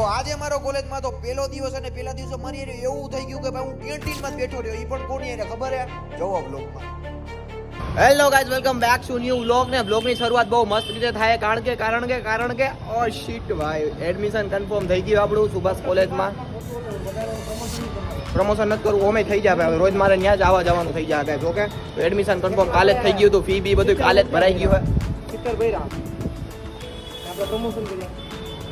તો આજે મારો કોલેજમાં તો પહેલો દિવસ અને પહેલા દિવસે મારી રહ્યો એવું થઈ ગયું કે ભાઈ હું કેન્ટીનમાં જ બેઠો રહ્યો એ પણ કોની એને ખબર હે? જોવો બ્લોગમાં hello guys welcome back to new vlog ને. વ્લોગની શરૂઆત બહુ મસ્ત રીતે થાય કારણ કે કારણ કે કારણ કે ઓ શીટ ભાઈ એડમિશન કન્ફર્મ થઈ ગયું આપણું સુભાષ કોલેજમાં. પ્રમોશન નથી કરવું ઓમે થઈ જાય હવે રોજ મારે ત્યાં જ આવવા જવાનું થઈ જાય ગાઈઝ ઓકે તો એડમિશન કન્ફર્મ કાલે જ થઈ ગયું હતું ફી બી બધું કાલે જ ભરાઈ ગયું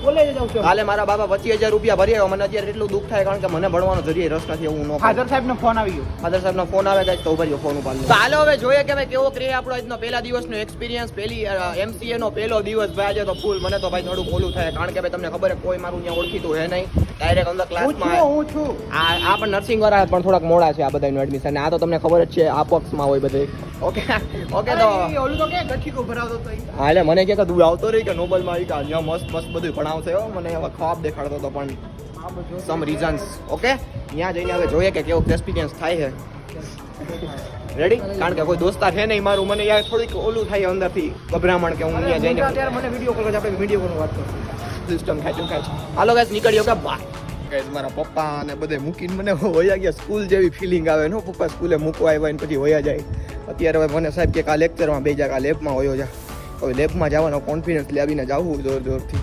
છે. કાલે મારા બાબા પચીસ હજાર રૂપિયા ભરી આવ્યો. મને અત્યારે એટલું દુઃખ થાય કારણ કે મને ભણવાનો જરીએ રસ નથી એવું નો ફાધર સાહેબ નો ફોન આવી ગયો. ફાધર સાહેબનો ફોન આવે ગાઈસ તો ભર્યો ફોન ઉપાડ તો હાલો હવે જોઈએ કે ભાઈ કેવો ક્રે આપણો આજનો પહેલા દિવસનો એક્સપિરિયન્સ પહેલી એમસીએ નો પહેલો દિવસ ભાઈ આજે તો ફૂલ મને તો ભાઈ થોડું ઓલું થાય. કારણ કે ભાઈ તમને ખબર છે કોઈ મારું ત્યાં ઓળખીતું હે નહીં. ડાયરેક્ટ અંદર હું ક્લાસમાં હું છું આ આ પણ નર્સિંગ વાળા પણ થોડાક મોડા છે આ બધાનું એડમિશન આ તો તમને ખબર જ છે આ પક્ષમાં હોય બધે. ઓકે. ઓકે તો ઓલું તો કે ગઠ્ઠીકો ભરાવતો તો હા એટલે મને કે તું આવતો રહી કે નોબલમાં આવી કે અહીંયા મસ્ત મસ્ત બધું ભણાવશે હો. મને હવે ખવાબ દેખાડતો હતો પણ સમ રીઝન્સ ઓકે? ત્યાં જઈને હવે જોઈએ કે કેવો એક્સપિરિયન્સ થાય છે. રેડી કારણ કે કોઈ દોસ્તાર છે નહીં મારું. મને યાર થોડીક ઓલું થાય અંદરથી ગભરામણ કે હું અહીંયા જઈને અત્યારે મને વીડિયો કોલ આપણે વીડિયો કોલ વાત કરશું. સિસ્ટમ ખેંચું ખેંચ હાલો ગાઈસ નીકળ્યો કે બા ગાઈસ મારા પપ્પા અને બધે મૂકીને મને વયા ગયા. સ્કૂલ જેવી ફિલિંગ આવે ને પપ્પા સ્કૂલે મૂકવા આવ્યા ને પછી વયા જાય. અત્યારે હવે મને સાહેબ કે આ લેક્ચરમાં બે જા આ લેબમાં વયો જા. હવે લેબમાં જવાનો કોન્ફિડન્સ લાવીને જાવું જોર જોરથી.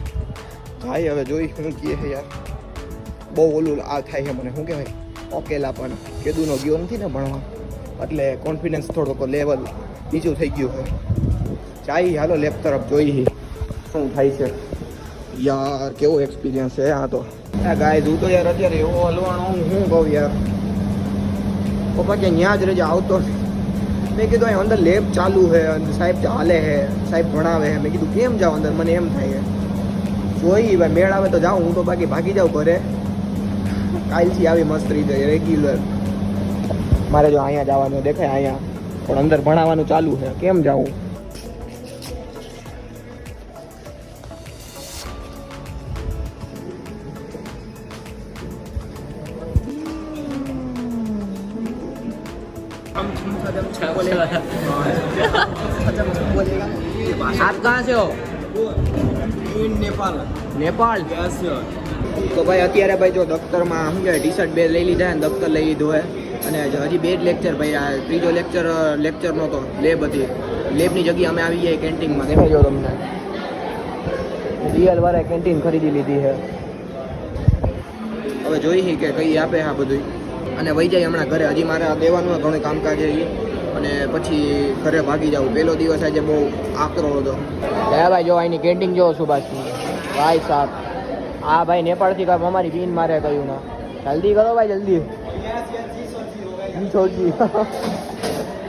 ભાઈ, હવે જોઈ શું કહે છે યાર. બહુ ઓલું આ થાય છે મને, શું કહેવાય? ઓકેલા પણ કેદુનો ગયો નથી ને ભણવા. એટલે કોન્ફિડન્સ થોડોક લેવલ નીચું થઈ ગયું હોય ચાઈ, હાલો લેબ તરફ જોઈ શું થાય છે? યાર, કેવો એક્સપિરિયન્સ છે આ તો. ગાય હું તો યાર, અત્યારે એવો હલવાનો, હું શું કહું યાર. પપ્પા કે ત્યાં જ રહેજે આવતો. મેં કીધું, અહીં અંદર લેબ ચાલુ છે સાહેબ ચાલે છે, સાહેબ ભણાવે છે. મેં કીધું, કેમ જાવ અંદર? મને એમ થાય જોઈ, ભાઈ, મેળ આવે તો જાઉં હું તો બાકી ભાગી જાઉં ઘરે. કાલથી આવી મસ્ત રીતે રેગ્યુલર મારે જો અહીંયા જવાનું દેખાય, અહીંયા. પણ અંદર ભણાવવાનું ચાલુ છે. કેમ જાવું आप कहाँ से हो नेपाल તો ભાઈ અત્યારે ભાઈ જો દફતરમાં શું કહેવાય ટી શર્ટ બે લઈ લીધા ને દફતર લઈ લીધું હે અને હજી બે જ લેક્ચર ભાઈ આ ત્રીજો લેક્ચર લેક્ચર નહોતો લેબ હતી લેબની જગ્યાએ અમે આવી ગયા કેન્ટીનમાં દેખાઈ જો તમને રિયલ વાળા કેન્ટીન ખરીદી લીધી છે હવે જોઈ કે કઈ આપે આ બધું અને વહી જાય હમણાં ઘરે હજી મારે આ દેવાનું હોય ઘણું કામકાજ છે ઈ. અને પછી ઘરે ભાગી જાઉં. પહેલો દિવસ આજે બહુ આકરો હતો. હે ભાઈ જો અહીંની કેન્ટીન જોવો સુભાષની. ભાઈ સાહેબ હા ભાઈ નેપાળથી કાંઈ અમારી બીન મારે કહ્યું ના. જલ્દી કરો ભાઈ જલ્દી. સોચી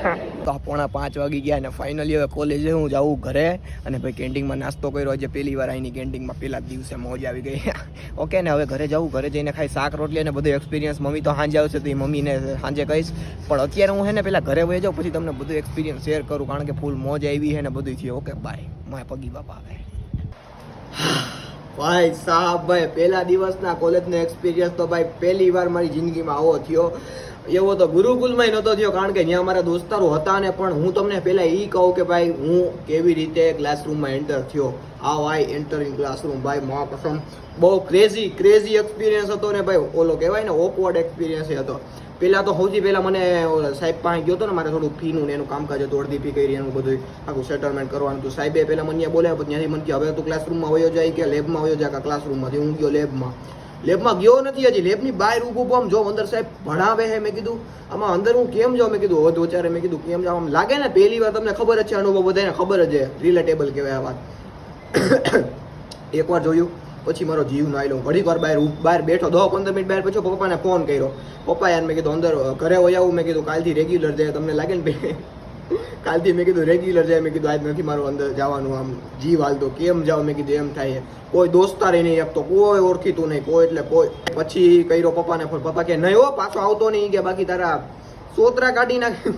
તો પોણા પાંચ વાગી ગયા અને ફાઇનલી હવે કોલેજે હું જાઉં ઘરે અને ભાઈ કેન્ટીનમાં નાસ્તો કર્યો આજે પહેલી વાર અહીંની કેન્ટીનમાં પહેલા જ દિવસે મોજ આવી ગઈ ઓકે ને હવે ઘરે જાઉં ઘરે જઈને ખાઈ શાક રોટલી અને બધું એક્સપિરિયન્સ મમ્મી તો સાંજે આવશે તો એ મમ્મીને સાંજે કહીશ પણ અત્યારે હું હે ને પહેલાં ઘરે વહી જાઉં પછી તમને બધું એક્સપિરિયન્સ શેર કરું કારણ કે ફૂલ મોજ આવી છે ને બધું થયું ઓકે બાય માય પગી બાપા આવે ભાઈ સાહેબ, ભાઈ, પહેલા દિવસના કોલેજનો એક્સપિરિયન્સ તો ભાઈ પહેલી વાર મારી જિંદગીમાં આવો થયો. એવો તો ગુરુકુલમાં નહોતો થયો, કારણ કે જ્યાં મારા દોસ્તારો હતા ને, પણ હું તમને પહેલાં એ કહું કે ભાઈ, હું કેવી રીતે ક્લાસરૂમમાં એન્ટર થયો. How I enter in classroom ભાઈ મા કસમ બહુ ક્રેઝી ક્રેઝી એક્સપિરિયન્સ હતો ને ભાઈ, ઓલો કહેવાય ને ઓકવર્ડ એક્સપિરિયન્સ હતો. પહેલા તો સૌથી પહેલાં મને સાહેબ પાસે ગયો હતો ને મારે થોડું ફીનું ને એનું કામકાજ હતું, અડધી ફી કરી એનું બધું આખું સેટલમેન્ટ કરવાનું હતું. સાહેબે પહેલાં મને બોલાવ્યો, પછી ત્યાંથી મને કહ્યું હવે તું ક્લાસરૂમમાં વયો જાય કે લેબમાં વયો જાય કે ક્લાસરૂમમાંથી હું ગયો લેબમાં લેબમાં ગયો નથી હજી લેબની બહાર ઊભું આમ જો, અંદર સાહેબ ભણાવે હે મેં કીધું. આમાં અંદર હું કેમ જાઉં? મેં કીધું હોદ વચારે મેં કીધું, કેમ જાઉં? આમ લાગે ને પહેલી વાર તમને ખબર જ છે, અનુભવ બધાને ખબર જ છે. રિલેટેબલ કહેવાય આ વાત. એકવાર જોયું. પછી મારો જીવ ના આવ્યો ઘડીક વાર બહાર બહાર બેઠો દસ પંદર મિનિટ બહાર પછી પપ્પાને ફોન કર્યો. પપ્પા યાર મેં કીધું, અંદર ઘરે હોય આવું. મેં કીધું, કાલથી રેગ્યુલર જાય તમને લાગે ને ભાઈ? કાલથી મેં કીધું રેગ્યુલર જાય મેં કીધું, આજ નથી મારું અંદર જવાનું આમ જીવ હાલતો. કેમ જાવ? મેં કીધું, એમ થાય કોઈ દોસ્તારી નહીં આપતો, કોઈ ઓળખીતું નહીં, કોઈ એટલે કોઈ. પછી કર્યો પપ્પાને ફોન પપ્પા કે નહીં હો, પાછો આવતો નહીં. કે બાકી તારા સોતરા કાઢી નાખે.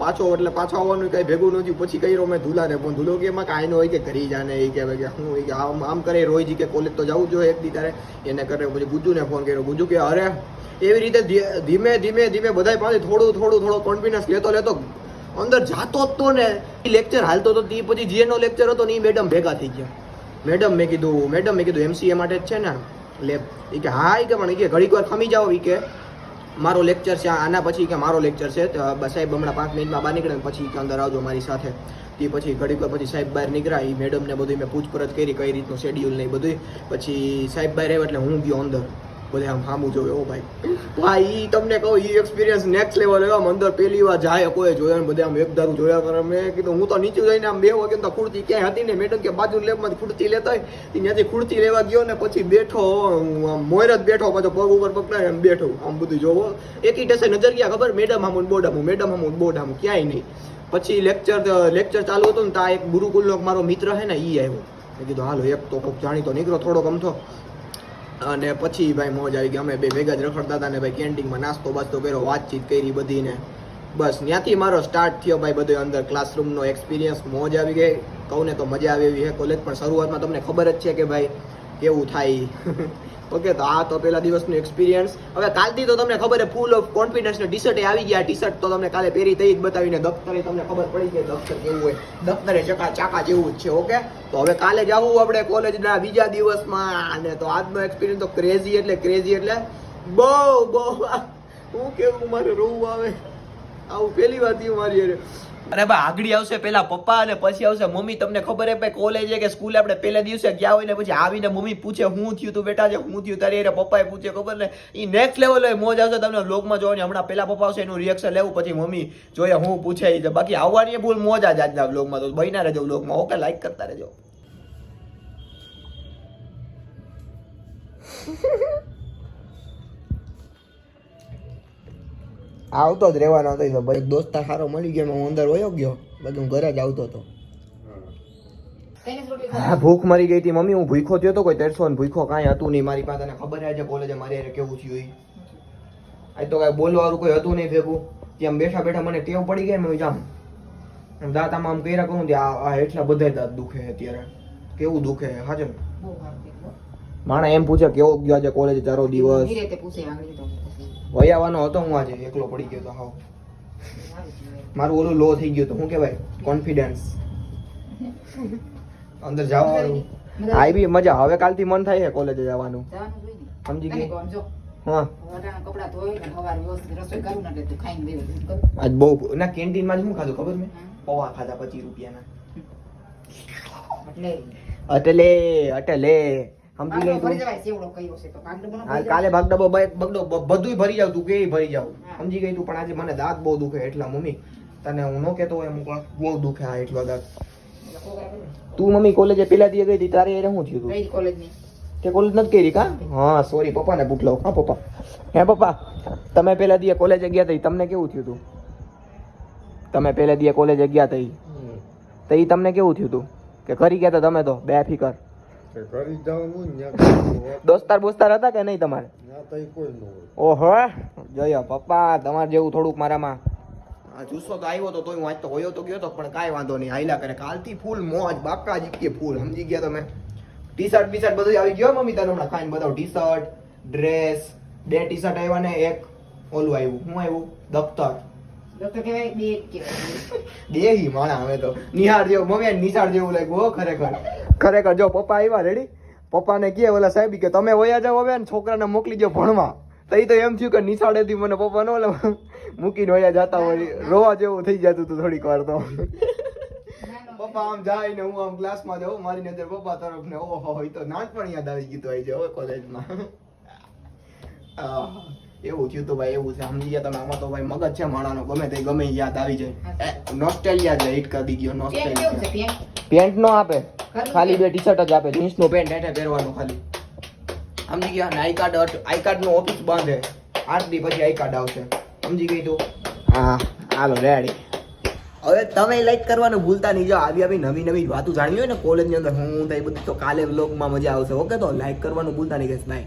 પાછો એટલે પાછો આવવાનું કઈ ભેગું નથી. પછી કર્યો મેં ધૂલાને ફોન ધૂલો કે એમાં કાંઈ ન હોય કે ઘરે જાને એ કહેવાય કે હું કે આમ આમ કરે રોહિજી કે કોલેજ તો જવું જોઈએ એક દી તારે. એને કરે પછી ગુજુને ફોન કર્યો. ગુજુ કે અરે એવી રીતે ધીમે ધીમે ધીમે બધા પાસે થોડું થોડું, થોડો કોન્ફિડન્સ લેતો લેતો અંદર જાતો જ તો ને. લેક્ચર હાલતો તો તે. પછી જીએનો લેક્ચર હતો ને એ મેડમ ભેગા થઈ ગયા. મેડમ મેં કીધું મેડમ મેં કીધું એમસીએ માટે જ છે ને લેબ એ કે હા એ કે પણ એ કે ઘડીક વાર ખમી જાઓ એ કે મારો લેક્ચર છે આના પછી કે મારો લેક્ચર છે સાહેબ હમણાં પાંચ મિનિટમાં બહાર નીકળે પછી અંદર આવજો મારી સાથે. તે પછી ઘડીક પછી સાહેબ બહાર નીકળ્યા એ મેડમને બધું મેં પૂછપરછ કરી કઈ રીતનું શેડ્યુલ નહીં બધું પછી સાહેબ બહાર આવ્યા એટલે હું ગયો અંદર. બધે આમ સામું જોયું ઓ ભાઈ. ભાઈ ઈ તમને કહું, ઈ એક્સપિરિયન્સ નેક્સ્ટ લેવલ એવા અંદર પહેલી વાર જાય કોઈ જોયા ને બધા આમ એક ધારું જોયા કરે. મેં કીધું, હું તો નીચે જઈને આમ બે વાગે તો ખુરતી ક્યાંય હતી ને મેડમ કે બાજુ લેબમાં ખુરતી લેતા હોય ત્યાંથી ખુરતી લેવા ગયો ને પછી બેઠો, હું આમ મોર જ બેઠો, પાછો પગ ઉપર પકડાય એમ બેઠો. આમ બધું જોવો. એકી ટેસે નજર ગયા ખબર? મેડમ આમ બોર્ડ આમ મેડમ આમ બોર્ડ આમ ક્યાંય નહીં. પછી લેક્ચર લેક્ચર ચાલુ હતું ને ત્યાં એક ગુરુકુલનો મારો મિત્ર છે ને, ઈ આવ્યો. મેં કીધું, હાલો, એક તો કોક જાણીતો નીકળો થોડોક અમથો અને પછી ભાઈ મોજ આવી ગઈ. અમે બે ભેગા જ રખડતા હતા ને ભાઈ કેન્ટીનમાં નાસ્તો બાસ્તો કર્યો, વાતચીત કરી બધી ને. બસ ત્યાંથી મારો સ્ટાર્ટ થયો ભાઈ બધો અંદર ક્લાસરૂમનો એક્સપિરિયન્સ મોજ આવી ગઈ. કહું ને તો મજા આવે એવી છે કોલેજ પણ શરૂઆતમાં તમને ખબર જ છે કે ભાઈ કેવું થાય. ઓકે તો આ તો પેલા દિવસનો એક્સપિરિયન્સ હવે કાલથી તો તમને ખબર છે ફૂલ ઓફ કોન્ફિડન્સ ને ટી શર્ટ આવી ગયા. ટી શર્ટ તો તમને કાલે પહેરી થઈ જ બતાવીને દફતરે તમને ખબર પડી ગઈ દફતર કેવું હોય. દફતરે ચકા ચાકા જેવું જ છે ઓકે તો હવે કાલે જવું આપણે કોલેજના બીજા દિવસમાં. અને તો આજનો એક્સપિરિયન્સ તો ક્રેઝી એટલે ક્રેઝી એટલે બહુ બહુ. હું કેવું, મારે રોવું આવે? આવું પહેલી વાત થયું મારી. અરે ભાઈ આગળી આવશે પેલા પપ્પા અને પછી આવશે મમ્મી. તમને ખબર હે ભાઈ કોલેજ કે સ્કૂલે આપણે પહેલા દિવસે ગયા હોય ને પછી આવીને મમ્મી પૂછે, હું થયું તું બેટા? છે હું થયું? તારી અરે પપ્પાએ પૂછે, ખબર ને? એ નેક્સ્ટ લેવલ હોય, મોજ આવશે તમને વ્લોગમાં જોવાની. હમણાં પેલા પપ્પા આવશે, એનું રિએક્શન લેવું, પછી મમ્મી જોઈએ, હું પૂછે એ બાકી આવવાની ભૂલ, મોજ આજ આજના વ્લોગમાં તો બહીના રહેજો વ્લોગમાં ઓકે લાઈક કરતા રહેજો. આવતો જ રહેવાનો હતો તો ભાઈ દોસ્તાર સારો મળી ગયો હું અંદર વયો ગયો. બાકી હું ઘરે જ આવતો હતો. હા ભૂખ મરી ગઈ હતી મમ્મી હું ભૂખો થયો હતો કોઈ તેરસો ને ભૂખો કાંઈ હતું નહીં. મારી પાસે ખબર આજે કોલેજે મારે કેવું થયું આ તો કાંઈ બોલવાળું કોઈ હતું નહીં ભેગું. ત્યાં બેઠા બેઠા મને ટેવ પડી ગઈ મેં જામ આમ દાંત આમ કર્યા કરું ત્યાં આ એટલા બધા દાંત દુખે અત્યારે. કેવું દુખે હાજર માણા એમ પૂછે કેવો ગયો આજે કોલેજ? ચારો દિવસ? વયાવાનો હતો હું આજે એકલો પડી ગયો તો હાવ. મારું ઓલું લો થઈ ગયું તો શું કહેવાય? કોન્ફિડન્સ અંદર જવાનું. આવી. બી મજા. હવે કાલથી મન થાય છે કોલેજે જવાનું. સમજી ગઈ હા. આજ બહુ ના કેન્ટીનમાં જ શું ખાધું ખબર મેં પૌવા ખાધા પચીસ રૂપિયાના. અટલે અટલે. સમજી ગઈ તું? હાલ કાલે ભાગ ડબ્બો બગડો બધુંય ભરી જાવ તું કેય ભરી જાવ સમજી ગઈ તું પણ આજે મને દાંત બહુ દુખે એટલા મમ્મી. તને હું ન કહેતો હોય અમુક બહુ દુખે આ એટલો દાંત. તું મમ્મી કોલેજે પેલા દી ગઈ હતી તારે એને શું થયું કોલેજ તે કોલેજ નથી કરી કા? હા સોરી પપ્પાને પૂછ લઉં હા પપ્પા. હે પપ્પા તમે પેલા દીએ કોલેજે ગયા હતા તમને કેવું થયું તું? તમે પેલા દીએ કોલેજે ગયા હતા તો ઈ તમને કેવું થયું તું? કે કરી ગયા હતા તમે તો? બે ફિકર. જવાનું કોઈ દોસ્તાર બોસ્તાર હતા કે નહીં તમારે? ઓહો જોયો પપ્પા તમારે જેવું થોડુંક મારામાં. આ જુસ્સો તો આવ્યો તો તોય હું આજ તો હોયો તો ગયો તો પણ કાંઈ વાંધો નહીં. હાઈલા કરે. કાલથી ફૂલ મોજ બાકા જીકે ફૂલ. સમજી ગયા તમે? ટી શર્ટ ટી શર્ટ બધું આવી ગયો મમ્મી તને હમણાં? ખાઈને બતાવું. ટી શર્ટ ડ્રેસ બે ટી શર્ટ આવ્યા ને એક ઓલું આવ્યું. શું આવ્યું? દફતર. દેહી માણા હવે તો. નિહાળ જેવું મમ્મી નિશાળ જેવું લાગ્યું હો ખરેખર. ખરેખર જો પપ્પા આવ્યા રેડી પપ્પાને કહે ઓલા સાહેબ કે તમે વયા જાવ હવે ને છોકરાને મોકલી દો ભણવા. તો એ તો એમ થયું કે નિશાળેથી મને પપ્પા નો મૂકી મૂકીને વયા જતા હોય રોવા જેવું થઈ જતું હતું થોડીક વાર તો. પપ્પા આમ જાય ને હું આમ ક્લાસમાં જાઉં મારી નજર પપ્પા તરફ ને ઓહો હોય તો નાનપણ યાદ આવી ગયું હોય છે હવે કોલેજમાં એવું થયું તો ભાઈ એવું છે. સમજી ગયા તમે આમાં તો ભાઈ મગજ છે માણાનો ગમે તે ગમે યાદ આવી જાય. નોસ્ટેલિયા જ હિટ કરી ગયો નોસ્ટેલિયા પેન્ટ નો આપે? ખાલી બે ટી શર્ટ જ આપે. જીન્સ નો પેન્ટ એટલે પહેરવાનું ખાલી. સમજી ગયા? આઈ કાર્ડ આઈ કાર્ડ નો ઓફિસ બંધ. છે આઠ દી પછી આઈ કાર્ડ આવશે. સમજી ગઈ તું? હા. હાલો રેડી હવે તમે લાઈક કરવાનું ભૂલતા નહીં. જો આવી આવી નવી નવી વાતો જાણવી હોય ને કોલેજની અંદર હું થાય બધું તો કાલે બ્લોગમાં મજા આવશે. ઓકે તો? લાઈક કરવાનું ભૂલતા નહીં guys. બાય